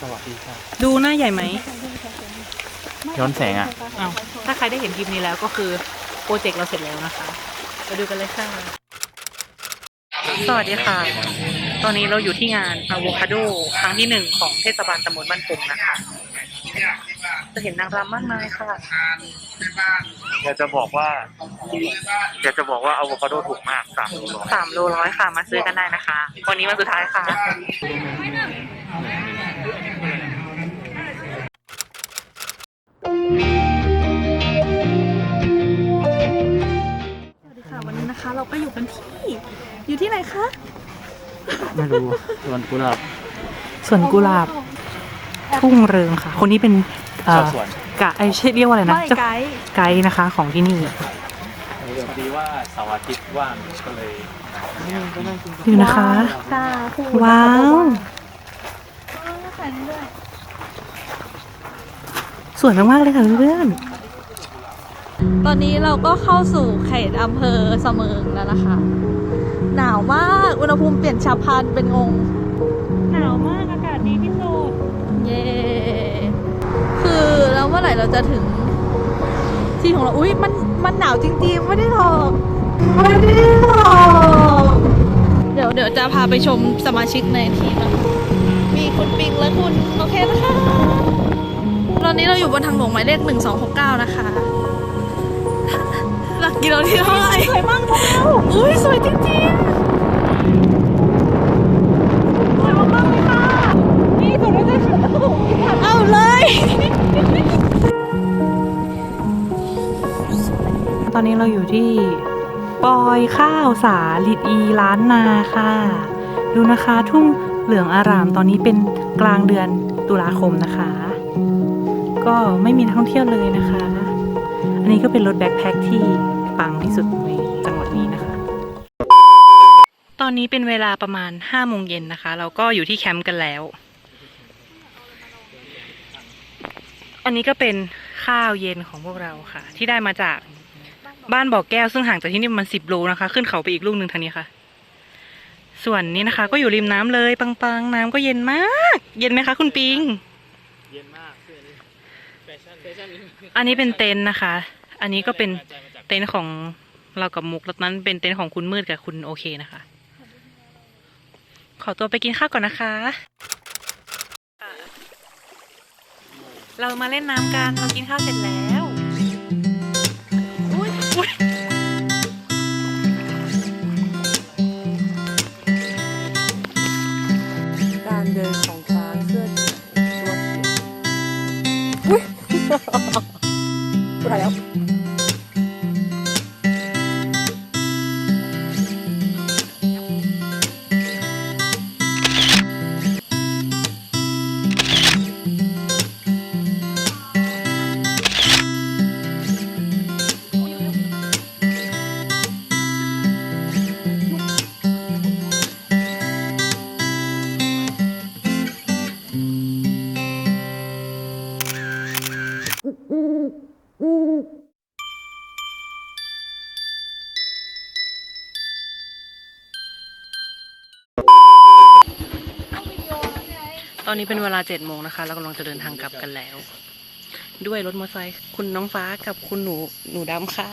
สวัสดีครับดูหน้าใหญ่ไหม ย้อนแสงอะอ้าว ถ้าใครได้เห็นคลิปนี้แล้วก็คือโปรเจกต์เราเสร็จแล้วนะคะไปดูกันเลยค่ะ สวัสดีค่ะ ตอนนี้เราอยู่ที่งานอะโวคาโดครั้งที่หนึ่งของเทศบาลตำบลบ้านปงนะคะ จะเห็นนางรำมากมายค่ะ อยากจะบอกว่าอยากจะบอกว่าอะโวคาโดถูกมากสามโลร้อยสามโลร้อยค่ะ มาซื้อกันได้นะคะ วันนี้วันสุดท้ายค่ะ สวัสดีค่ะ วันนี้นะคะ เราก็อยู่กันที่ อยู่ที่ไหนคะ ไม่รู้ส่วนกุหลาบส่วนกุหลาบทุ่งเริงค่ะ คนนี้เป็น เอ่ชาวอสวนกะไอใช่เรียกว่าอะไรนะไม่เจ้าไกด์ไกด์นะคะของที่นี่พอดีว่าเสาร์อาทิตย์ว่างก็เลยดูนะคะค่ะคู่ว้าวถ่ายด้วยสวยมากๆเลยค่ะเพื่อนตอนนี้เราก็เข้าสู่เขตอำเภอเสมิงแล้วนะคะ หนาวมาก อุณหภูมิเปลี่ยนฉับพลันเป็นงง หนาวมาก อากาศดีที่สุด เย้ คือแล้วเมื่อไหร่เราจะถึง ที่ของเรา อุ้ยมันมันหนาวจริงๆ ไม่ได้หรอกไม่ได้หรอกเดี๋ยวเดี๋ยวจะพาไปชมสมาชิกในทีมนะคะมีคุณปิงและคุณโอเคนะคะตอนนี้เราอยู่บนทางหลวงหมายเลข1269นะคะหลักกิโลที่เท่าไหร่สวยมากแล้วอุ้ยสวยจริงๆ อนนี้เราอยู่ที่ปอยข้าวสาลิดอีล้านนาค่ะ ดูนะคะทุ่งเหลืองอารามตอนนี้เป็นกลางเดือนตุลาคมนะคะ ก็ไม่มีนักท่องเที่ยวเลยนะคะ อันนี้ก็เป็นรถแบ็คแพ็คที่ปังที่สุดในจังหวัดนี้นะคะ ตอนนี้เป็นเวลาประมาณห้าโมงเย็นนะคะ เราก็อยู่ที่แคมป์กันแล้ว อันนี้ก็เป็นข้าวเย็นของพวกเราค่ะ ที่ได้มาจาก บ้านบ่อแก้วซึ่งห่างจากที่นี่ประมาณสิบโลนะคะ ขึ้นเขาไปอีกลูกหนึ่งทางนี้ค่ะ ส่วนนี้นะคะ ก็อยู่ริมน้ำเลย ปังๆ น้ำก็เย็นมาก เย็นไหมคะ คุณปิง เย็นมากเสื้อนี้แฟชั่นแฟชั่นอันนี้เป็นเต็นท์นะคะ อันนี้ก็เป็นเต็นท์ของเรากับมุกแล้วนั้นเป็นเต็นท์ของคุณมืดกับคุณโอเคนะคะ ขอตัวไปกินข้าวก่อนนะคะ เรามาเล่นน้ำกัน เรากินข้าวเสร็จแล้วอุ๊ยอุ๊ย การเดินของช้างเสื้อตัวเขียวอุ้ยไปแล้ว ตอนนี้เป็นเวลาเจ็ดโมงนะคะ เรากำลังจะเดินทางกลับกันแล้ว ด้วยรถมอเตอร์ไซค์คุณน้องฟ้ากับคุณหนูหนูดำค่ะ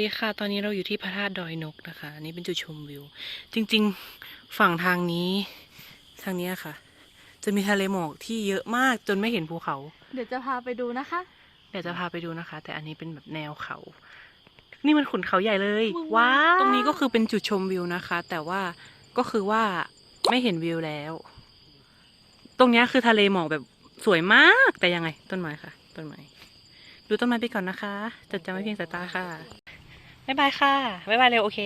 ดีค่ะตอนนี้เราอยู่ที่พระธาตุดอยนกนะคะอันนี้เป็นจุดชมวิว จริง ๆฝั่งทางนี้ทางเนี้ยค่ะ จะมีทะเลหมอกที่เยอะมากจนไม่เห็นภูเขา เดี๋ยวจะพาไปดูนะคะ เดี๋ยวจะพาไปดูนะคะ แต่อันนี้เป็นแบบแนวเขา นี่มันขุนเขาใหญ่เลยว้าวว้าวตรงนี้ก็คือเป็นจุดชมวิวนะคะ แต่ว่าก็คือว่าไม่เห็นวิวแล้ว ตรงเนี้ยคือทะเลหมอกแบบสวยมากแต่ยังไง ต้นไม้ค่ะ ต้นไม้ดูต้นไม้ไปก่อนนะคะจดจำไว้เพียงสายตาค่ะ บ๊ายบายค่ะ บ๊ายบายเร็วโอเค